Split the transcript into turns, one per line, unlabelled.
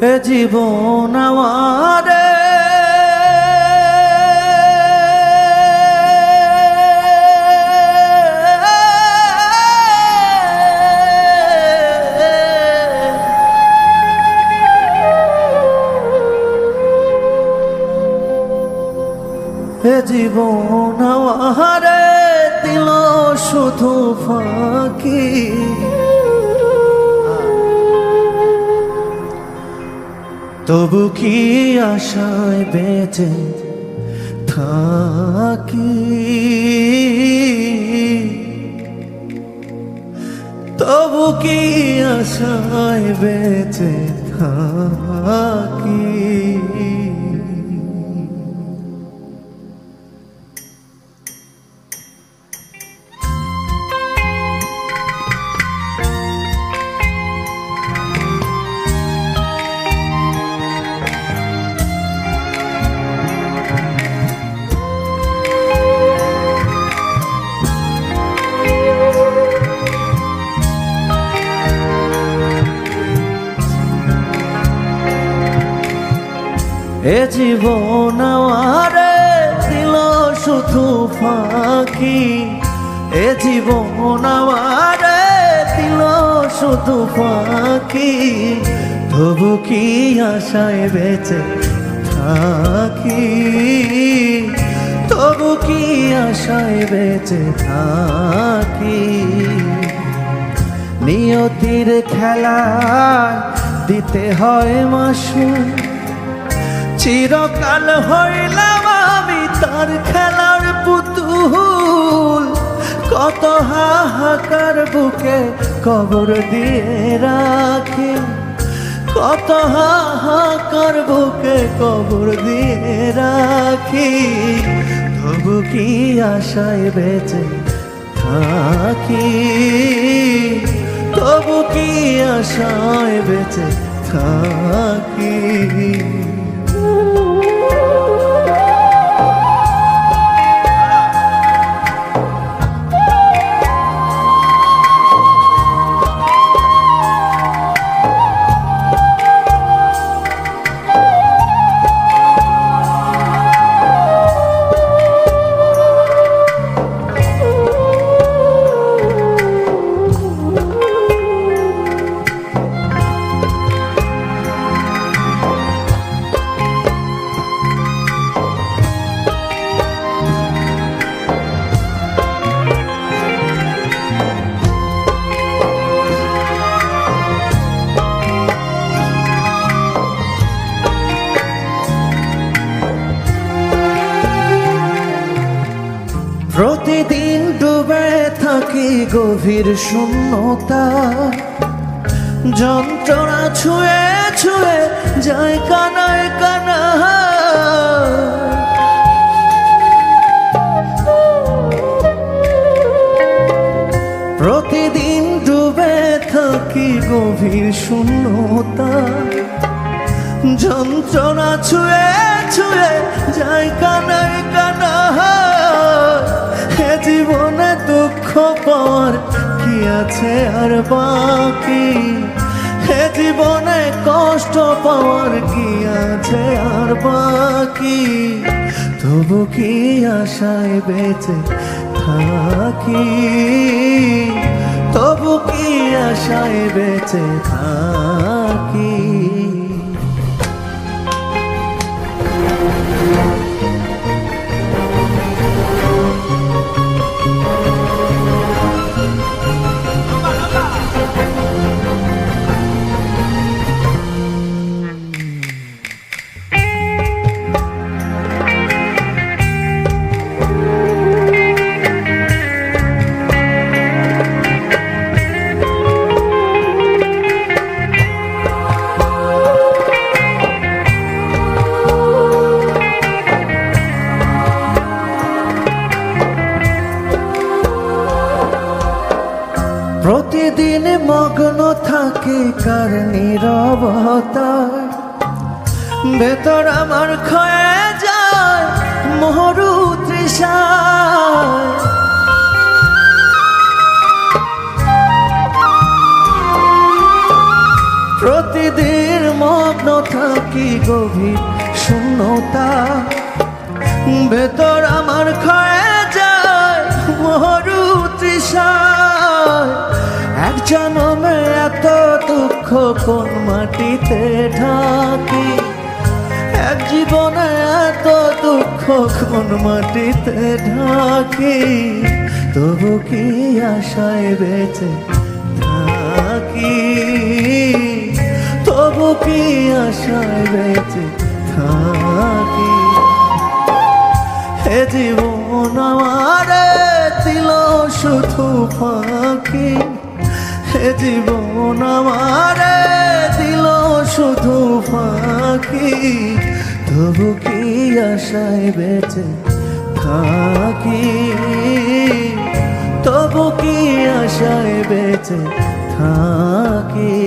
এ জীবন আমারে এ জীবন আমারে দিল শুধু ফাঁকি। তবু কি আশায় বেঁচে থাকি? তবু কি আশায় বেঁচে থাকি? এ জীবন আমারে দিল শুধু ফাঁকি। এ জীবন আমারে দিল শুধু ফাঁকি। তবু কি আশায় বেঁচে থাকি? তবু কি আশায় বেঁচে থাকি? নিয়তির খেলা দিতে হয় মাসুর চিরকাল হইলাম আমি তার খেলার পুতুল। কত হাহাকার বুকে কবর দিয়ে রাখি। কত হাহাকার বুকে কবর দিয়ে রাখি। তবু কি আশায় বেঁচে থাকি? তবু কি আশায় বেঁচে থাকি? থাকি গভীর শূন্যতা। যন্ত্রণা ছুঁয়ে ছুঁয়ে যায় কানায় কানা প্রতিদিন ডুবে থাকি গভীর শূন্যতা। যন্ত্রণা ছুঁয়ে ছুঁয়ে যায় কানা পাওয়ার কি আছে আর বাকি? হে জীবনে কষ্ট পাওয়ার কি আছে আর বাকি? তবু কি আশায় বেঁচে থাকি? তবু কি আশায় বেঁচে থাকি? প্রতিদিন মগ্ন থাকে কার নীরবতায় ভেতর আমার ক্ষয়ে যায় মহরু তৃষায় প্রতিদিন মগ্ন থাকি গভীর শূন্যতা। ভেতর আমার ক্ষয়ে যায় মরু তৃষায় এক জনমে এত দুঃখ কোন মাটিতে ঢাকি? এক জীবনে এত দুঃখ কোন মাটিতে ঢাকি? তবু কি আশায় বেঁচে থাকি? তবু কি আশায় বেঁচে থাকি? হে জীবন আমারে দিল শুধু ফাঁকি। জীবন আমারে দিল শুধু ফাঁকি। তবু কি আশায় বেঁচে থাকি? তবু কি আশায় বেঁচে থাকি?